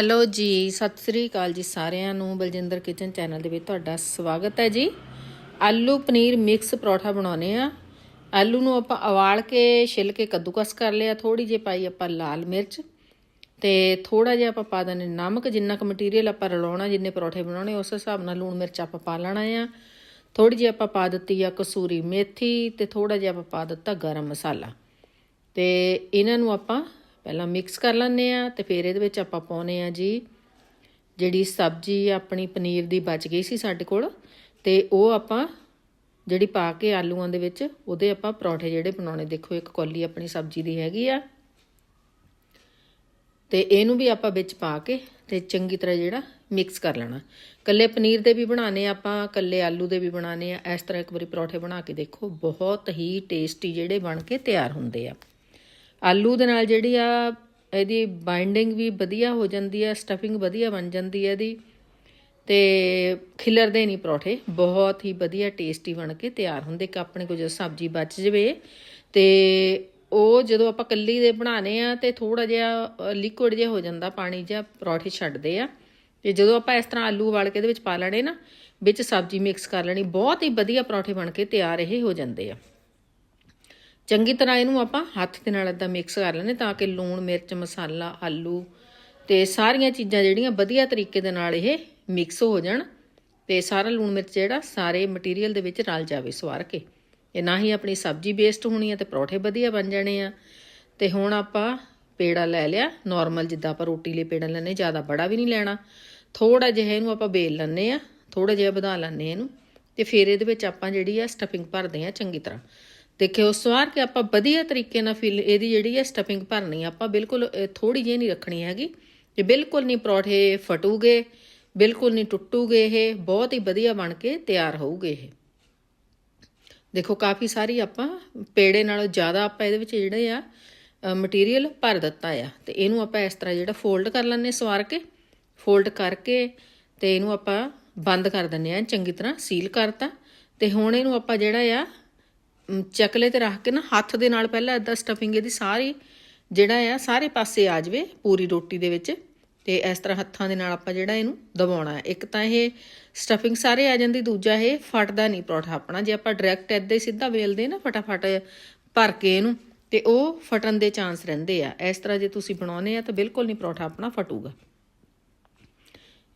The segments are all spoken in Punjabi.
ਹੈਲੋ ਜੀ, ਸਤਿ ਸ੍ਰੀ ਅਕਾਲ ਜੀ ਸਾਰਿਆਂ ਨੂੰ। ਬਲਜਿੰਦਰ ਕਿਚਨ ਚੈਨਲ ਦੇ ਵਿੱਚ ਤੁਹਾਡਾ ਸਵਾਗਤ ਹੈ ਜੀ। ਆਲੂ ਪਨੀਰ ਮਿਕਸ ਪਰੌਠਾ ਬਣਾਉਨੇ ਆ। ਆਲੂ ਨੂੰ ਆਪਾਂ ਉਬਾਲ ਕੇ, ਛਿੱਲ ਕੇ ਕੱਦੂਕਸ ਕਰ ਲਿਆ। ਥੋੜੀ ਜਿਹੀ ਪਾਈ ਆਪਾਂ ਲਾਲ ਮਿਰਚ ਤੇ ਥੋੜਾ ਜਿਹਾ ਆਪਾਂ ਪਾ ਦਨੇ ਨਮਕ। ਜਿੰਨਾ ਕੁ ਮਟੀਰੀਅਲ ਆਪਾਂ ਰਲਾਉਣਾ, ਜਿੰਨੇ ਪਰੌਠੇ ਬਣਾਉਣੇ, ਉਸ ਹਿਸਾਬ ਨਾਲ ਲੂਣ ਮਿਰਚ ਆਪਾਂ ਪਾ ਲੈਣਾ ਆ। ਥੋੜੀ ਜਿਹੀ ਆਪਾਂ ਪਾ ਦਿੱਤੀ ਆ ਕਸੂਰੀ ਮੇਥੀ ਤੇ ਥੋੜਾ ਜਿਹਾ ਆਪਾਂ ਪਾ ਦਿੱਤਾ ਗਰਮ ਮਸਾਲਾ। ਤੇ ਇਹਨਾਂ ਨੂੰ ਆਪਾਂ ਪਹਿਲਾਂ ਮਿਕਸ ਕਰ ਲੈਂਦੇ ਆ ਤੇ ਫਿਰ ਇਹਦੇ ਵਿੱਚ ਆਪਾਂ ਪਾਉਨੇ ਆ ਜੀ ਜਿਹੜੀ ਸਬਜ਼ੀ ਆਪਣੀ ਪਨੀਰ ਦੀ ਬਚ ਗਈ ਸੀ ਸਾਡੇ ਕੋਲ ਤੇ ਉਹ ਆਪਾਂ ਜਿਹੜੀ ਪਾ ਕੇ ਆਲੂਆਂ ਦੇ ਵਿੱਚ ਉਹਦੇ ਆਪਾਂ ਪਰੌਂਠੇ ਜਿਹੜੇ ਬਣਾਉਣੇ, ਦੇਖੋ ਇੱਕ ਕੌਲੀ ਆਪਣੀ ਸਬਜ਼ੀ ਦੀ ਹੈਗੀ ਆ। ਤੇ ਇਹਨੂੰ ਵੀ ਆਪਾਂ ਵਿੱਚ ਪਾ ਕੇ ਤੇ ਚੰਗੀ ਤਰ੍ਹਾਂ ਜਿਹੜਾ ਮਿਕਸ ਕਰ ਲੈਣਾ। ਕੱਲੇ ਪਨੀਰ ਦੇ ਵੀ ਬਣਾਣੇ ਆਪਾਂ ਕੱਲੇ ਆਲੂ ਦੇ ਵੀ ਬਣਾਣੇ ਆ। ਇਸ ਤਰ੍ਹਾਂ ਇੱਕ ਵਾਰੀ ਪਰੌਂਠੇ ਬਣਾ ਕੇ ਦੇਖੋ, ਬਹੁਤ ਹੀ ਟੇਸਟੀ ਜਿਹੜੇ ਬਣ ਕੇ ਤਿਆਰ ਹੁੰਦੇ ਆ। ਆਲੂ ਦੇ ਨਾਲ ਜਿਹੜੀ ਆ, ਇਹਦੀ ਬਾਈਂਡਿੰਗ ਵੀ ਵਧੀਆ ਹੋ ਜਾਂਦੀ ਆ ਸਟਫਿੰਗ ਵਧੀਆ ਬਣ ਜਾਂਦੀ ਹੈ ਇਹਦੀ। ਤੇ ਖਿਲਰਦੇ ਨਹੀਂ ਪਰੌਠੇ, ਬਹੁਤ ਹੀ ਵਧੀਆ ਟੇਸਟੀ ਬਣ ਕੇ ਤਿਆਰ ਹੁੰਦੇ। ਕਿ ਆਪਣੇ ਕੋਲ ਜੇ ਸਬਜ਼ੀ ਬਚ ਜਵੇ ਤੇ ਉਹ ਜਦੋਂ ਆਪਾਂ ਕੱਲੀ ਦੇ ਬਣਾਣੇ ਆ ਤੇ ਥੋੜਾ ਜਿਹਾ ਲਿਕੁਇਡ ਜਿਹਾ ਹੋ ਜਾਂਦਾ, ਪਾਣੀ ਜਿਹਾ ਪਰੌਠੇ ਛੱਡਦੇ ਆ। ਤੇ ਜਦੋਂ ਆਪਾਂ ਇਸ ਤਰ੍ਹਾਂ ਆਲੂ ਉਬਾਲ ਕੇ ਇਹਦੇ ਵਿੱਚ ਪਾ ਲੈਣੇ ਨਾ, ਵਿੱਚ ਸਬਜ਼ੀ ਮਿਕਸ ਕਰ ਲੈਣੀ, ਬਹੁਤ ਹੀ ਵਧੀਆ ਪਰੌਠੇ ਬਣ ਕੇ ਤਿਆਰ ਇਹ ਹੋ ਜਾਂਦੇ ਆ। ਚੰਗੀ ਤਰ੍ਹਾਂ ਇਹਨੂੰ ਆਪਾਂ ਹੱਥ ਦੇ ਨਾਲ ਇਦਾਂ ਮਿਕਸ ਕਰ ਲੈਣੇ ਤਾਂ ਕਿ ਲੂਣ, ਮਿਰਚ, ਮਸਾਲਾ, ਆਲੂ ਤੇ ਸਾਰੀਆਂ ਚੀਜ਼ਾਂ ਜਿਹੜੀਆਂ ਵਧੀਆ ਤਰੀਕੇ ਦੇ ਨਾਲ ਇਹ ਮਿਕਸ ਹੋ ਜਾਣ ਤੇ ਸਾਰਾ ਲੂਣ, ਮਿਰਚ ਜਿਹੜਾ ਸਾਰੇ ਮਟੀਰੀਅਲ ਦੇ ਵਿੱਚ ਰਲ ਜਾਵੇ ਸਵਾਰ ਕੇ। ਇਹ ਨਾ ਹੀ ਆਪਣੀ ਸਬਜ਼ੀ ਬੇਸਟ ਹੋਣੀ ਹੈ ਤੇ ਪਰੌਠੇ ਵਧੀਆ ਬਣ ਜਾਣੇ ਆ। ਤੇ ਹੁਣ ਆਪਾਂ ਪੇੜਾ ਲੈ ਲਿਆ। ਨਾਰਮਲ ਜਿੱਦਾਂ ਆਪਾਂ ਰੋਟੀ ਲਈ ਪੇੜਾ ਲੈਣੇ ਜ਼ਿਆਦਾ ਬੜਾ ਵੀ ਨਹੀਂ ਲੈਣਾ। ਥੋੜਾ ਜਿਹਾ ਇਹਨੂੰ ਆਪਾਂ ਬੇਲ ਲੈਣੇ ਆ ਥੋੜਾ ਜਿਹਾ ਵਧਾ ਲੈਣੇ ਇਹਨੂੰ ਤੇ ਫਿਰ ਇਹਦੇ ਵਿੱਚ ਆਪਾਂ ਜਿਹੜੀ ਆ ਸਟਫਿੰਗ ਭਰਦੇ ਆ ਚੰਗੀ ਤਰ੍ਹਾਂ। ਦੇਖੇ ਦੇਖਿਓ, ਸਵਾਰ ਕੇ ਆਪਾਂ ਵਧੀਆ ਤਰੀਕੇ ਨਾਲ ਫਿਲ, ਇਹਦੀ ਜਿਹੜੀ ਹੈ ਸਟਫਿੰਗ ਭਰਨੀ ਆਪਾਂ ਬਿਲਕੁਲ ਥੋੜੀ ਜਿਹੀ ਨਹੀਂ ਰੱਖਣੀ ਹੈਗੀ। ਤੇ ਬਿਲਕੁਲ ਨਹੀਂ ਪਰੌਠੇ ਫਟੂਗੇ, ਬਿਲਕੁਲ ਨਹੀਂ ਟੁੱਟੂਗੇ ਇਹ, ਬਹੁਤ ਹੀ ਵਧੀਆ ਬਣ ਕੇ ਤਿਆਰ ਹੋਊਗੇ ਇਹ। ਦੇਖੋ, ਕਾਫੀ ਸਾਰੀ ਆਪਾਂ ਪੇੜੇ ਨਾਲੋਂ ਜ਼ਿਆਦਾ ਆਪਾਂ ਇਹਦੇ ਵਿੱਚ ਜਿਹੜੇ ਆ ਮਟੀਰੀਅਲ ਭਰ ਦਿੱਤਾ ਆ। ਤੇ ਇਹਨੂੰ ਆਪਾਂ ਇਸ ਤਰ੍ਹਾਂ ਜਿਹੜਾ ਫੋਲਡ ਕਰ ਲੈਣੇ ਸਵਾਰ ਕੇ ਫੋਲਡ ਕਰਕੇ ਤੇ ਇਹਨੂੰ ਆਪਾਂ ਬੰਦ ਕਰ ਦਿੰਨੇ ਆ ਚੰਗੀ ਤਰ੍ਹਾਂ ਸੀਲ ਕਰਤਾ। ਤੇ ਹੁਣ ਇਹਨੂੰ ਆਪਾਂ ਜਿਹੜਾ ਆ ਚਕਲੇ ਤੇ ਰੱਖ ਕੇ ਨਾ ਹੱਥ ਦੇ ਨਾਲ ਪਹਿਲਾਂ ਇਦਾਂ ਸਟਫਿੰਗ ਇਹਦੀ ਸਾਰੀ, ਜਿਹੜਾ ਆ, ਸਾਰੇ ਪਾਸੇ ਆ ਜਾਵੇ ਪੂਰੀ ਰੋਟੀ ਦੇ ਵਿੱਚ। ਤੇ ਇਸ ਤਰ੍ਹਾਂ ਹੱਥਾਂ ਦੇ ਨਾਲ ਆਪਾਂ ਜਿਹੜਾ ਇਹਨੂੰ ਦਬਾਉਣਾ ਹੈ। ਇੱਕ ਤਾਂ ਇਹ ਸਟਫਿੰਗ ਸਾਰੇ ਆ ਜਾਂਦੀ, ਦੂਜਾ ਇਹ ਫਟਦਾ ਨਹੀਂ ਪਰੌਠਾ ਆਪਣਾ। ਜੇ ਆਪਾਂ ਡਾਇਰੈਕਟ ਇੱਦਾਂ ਹੀ ਸਿੱਧਾ ਵੇਲਦੇ ਨਾ, ਫਟਾਫਟ ਭਰ ਕੇ ਇਹਨੂੰ, ਤੇ ਉਹ ਫਟਣ ਦੇ ਚਾਂਸ ਰਹਿੰਦੇ ਆ। ਇਸ ਤਰ੍ਹਾਂ ਜੇ ਤੁਸੀਂ ਬਣਾਉਨੇ ਆ ਤਾਂ ਬਿਲਕੁਲ ਨਹੀਂ ਪਰੌਠਾ ਆਪਣਾ ਫਟੂਗਾ।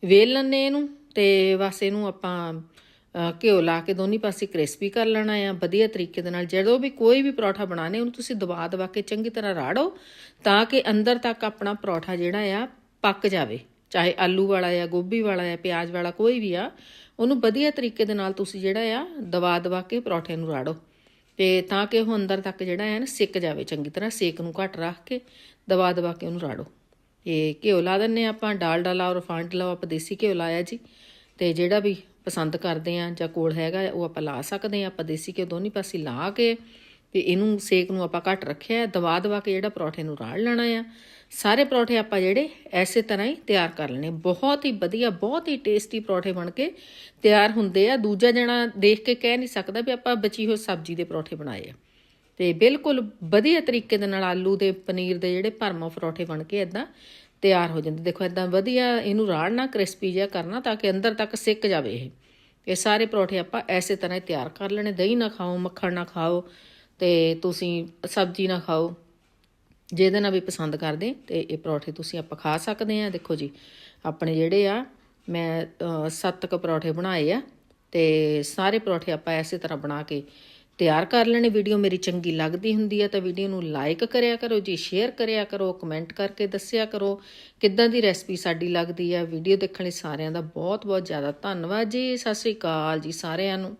ਵੇਲ ਲੈਣੇ ਇਹਨੂੰ, ਤੇ ਬਸ ਇਹਨੂੰ ਆਪਾਂ ਘਿਓ ਲਾ ਕੇ ਦੋਨੀ ਪਾਸੇ ਕ੍ਰਿਸਪੀ ਕਰ ਲੈਣਾ ਆ। ਵਧੀਆ ਤਰੀਕੇ ਦੇ ਨਾਲ ਜਦੋਂ ਵੀ ਕੋਈ ਵੀ ਪਰੌਠਾ ਬਣਾਣੇ ਉਹਨੂੰ ਤੁਸੀਂ ਦਬਾ ਦਬਾ ਕੇ ਚੰਗੀ ਤਰ੍ਹਾਂ ਰਾੜੋ ਤਾਂ ਕਿ ਅੰਦਰ ਤੱਕ ਆਪਣਾ ਪਰੌਠਾ ਜਿਹੜਾ ਆ ਪੱਕ ਜਾਵੇ। ਚਾਹੇ ਆਲੂ ਵਾਲਾ ਆ, ਗੋਭੀ ਵਾਲਾ ਆ, ਪਿਆਜ਼ ਵਾਲਾ ਕੋਈ ਵੀ ਆ, ਉਹਨੂੰ ਵਧੀਆ ਤਰੀਕੇ ਦੇ ਨਾਲ ਤੁਸੀਂ ਜਿਹੜਾ ਆ ਦਬਾ ਦਬਾ ਕੇ ਪਰੌਠੇ ਨੂੰ ਰਾੜੋ। ਤੇ ਤਾਂ ਕਿ ਉਹ ਅੰਦਰ ਤੱਕ ਜਿਹੜਾ ਹੈ ਨਾ ਸਿੱਕ ਜਾਵੇ ਚੰਗੀ ਤਰ੍ਹਾਂ, ਸੇਕ ਨੂੰ ਘੱਟ ਰੱਖ ਕੇ ਦਬਾ ਦਬਾ ਕੇ ਉਹਨੂੰ ਰਾੜੋ। ਇਹ ਘਿਓ ਲਾ ਦਿੰਨੇ ਆਪਾਂ, ਡਾਲਡਾ ਲਾਓ ਰਿਫਾਈਨਡ ਲਾਓ, ਆਪਾਂ ਦੇਸੀ ਘਿਓ ਲਾਇਆ ਜੀ। ਤੇ ਜਿਹੜਾ ਵੀ ਪਸੰਦ ਕਰਦੇ ਆ ਜਾਂ ਕੋਲ ਹੈਗਾ, ਉਹ ਆਪਾਂ ਲਾ ਸਕਦੇ ਆ। ਆਪਾਂ ਦੇਸੀ ਘਿਓ ਦੋਨੀ ਪਾਸੇ ਲਾ ਕੇ ਤੇ ਇਹਨੂੰ, ਸੇਕ ਨੂੰ ਆਪਾਂ ਘੱਟ ਰੱਖਿਆ ਦਵਾ ਦਵਾ ਕੇ ਜਿਹੜਾ ਪਰੌਠੇ ਨੂੰ ਰਾੜ ਲੈਣਾ ਆ। ਸਾਰੇ ਪਰੌਠੇ ਆਪਾਂ ਜਿਹੜੇ ਐਸੇ ਤਰ੍ਹਾਂ ਹੀ ਤਿਆਰ ਕਰ ਲੈਣੇ। ਬਹੁਤ ਹੀ ਵਧੀਆ, ਬਹੁਤ ਹੀ ਟੇਸਟੀ ਪਰੌਠੇ ਬਣ ਕੇ ਤਿਆਰ ਹੁੰਦੇ ਆ। ਦੂਜਾ ਜਣਾ ਦੇਖ ਕੇ ਕਹਿ ਨਹੀਂ ਸਕਦਾ ਵੀ ਆਪਾਂ ਬਚੀ ਹੋਈ ਸਬਜ਼ੀ ਦੇ ਪਰੌਠੇ ਬਣਾਏ ਆ। ਤੇ ਬਿਲਕੁਲ ਵਧੀਆ ਤਰੀਕੇ ਦੇ ਨਾਲ ਆਲੂ ਦੇ ਪਨੀਰ ਦੇ ਜਿਹੜੇ ਭਰਮਾ ਪਰੌਠੇ ਬਣ ਕੇ ਇਦਾਂ ਤਿਆਰ ਹੋ ਜਾਂਦੇ। ਦੇਖੋ ਇਦਾਂ ਵਧੀਆ ਇਹਨੂੰ ਰਾੜਨਾ ਕ੍ਰਿਸਪੀ ਜਿਹਾ ਕਰਨਾ ਤਾਂ ਕਿ ਅੰਦਰ ਤੱਕ ਸਿੱਕ ਜਾਵੇ ਇਹ। ਇਹ ਸਾਰੇ ਪਰੌਠੇ ਆਪਾਂ ਐਸੇ ਤਰ੍ਹਾਂ ਹੀ ਤਿਆਰ ਕਰ ਲੈਣੇ। ਦਹੀਂ ਨਾ ਖਾਓ, ਮੱਖਣ ਨਾ ਖਾਓ ਤੇ ਤੁਸੀਂ ਸਬਜ਼ੀ ਨਾ ਖਾਓ, ਜਿਹਦੇ ਨਾਲ ਵੀ ਪਸੰਦ ਕਰਦੇ। ਤੇ ਇਹ ਪਰੌਠੇ ਤੁਸੀਂ ਆਪਾਂ ਖਾ ਸਕਦੇ ਆ ਦੇਖੋ ਜੀ, ਆਪਣੇ ਜਿਹੜੇ ਆ, ਮੈਂ ਸੱਤ ਕ ਪਰੌਠੇ ਬਣਾਏ ਆ ਤੇ ਸਾਰੇ ਪਰੌਠੇ ਆਪਾਂ ਐਸੇ ਤਰ੍ਹਾਂ ਬਣਾ ਕੇ ਤਿਆਰ ਕਰ ਲੈਣੇ, ਵੀਡੀਓ ਮੇਰੀ ਚੰਗੀ ਲੱਗਦੀ ਹੁੰਦੀ ਹੈ ਤਾਂ ਵੀਡੀਓ ਨੂੰ ਲਾਈਕ ਕਰਿਆ ਕਰੋ ਜੀ ਸ਼ੇਅਰ ਕਰਿਆ ਕਰੋ ਕਮੈਂਟ ਕਰਕੇ ਦੱਸਿਆ ਕਰੋ ਕਿੱਦਾਂ ਦੀ ਰੈਸਪੀ ਸਾਡੀ ਲੱਗਦੀ ਹੈ। ਵੀਡੀਓ ਦੇਖਣ ਲਈ ਸਾਰਿਆਂ ਦਾ ਬਹੁਤ ਬਹੁਤ ਜ਼ਿਆਦਾ ਧੰਨਵਾਦ ਜੀ। ਸਤਿ ਸ੍ਰੀ ਅਕਾਲ ਜੀ ਸਾਰਿਆਂ ਨੂੰ।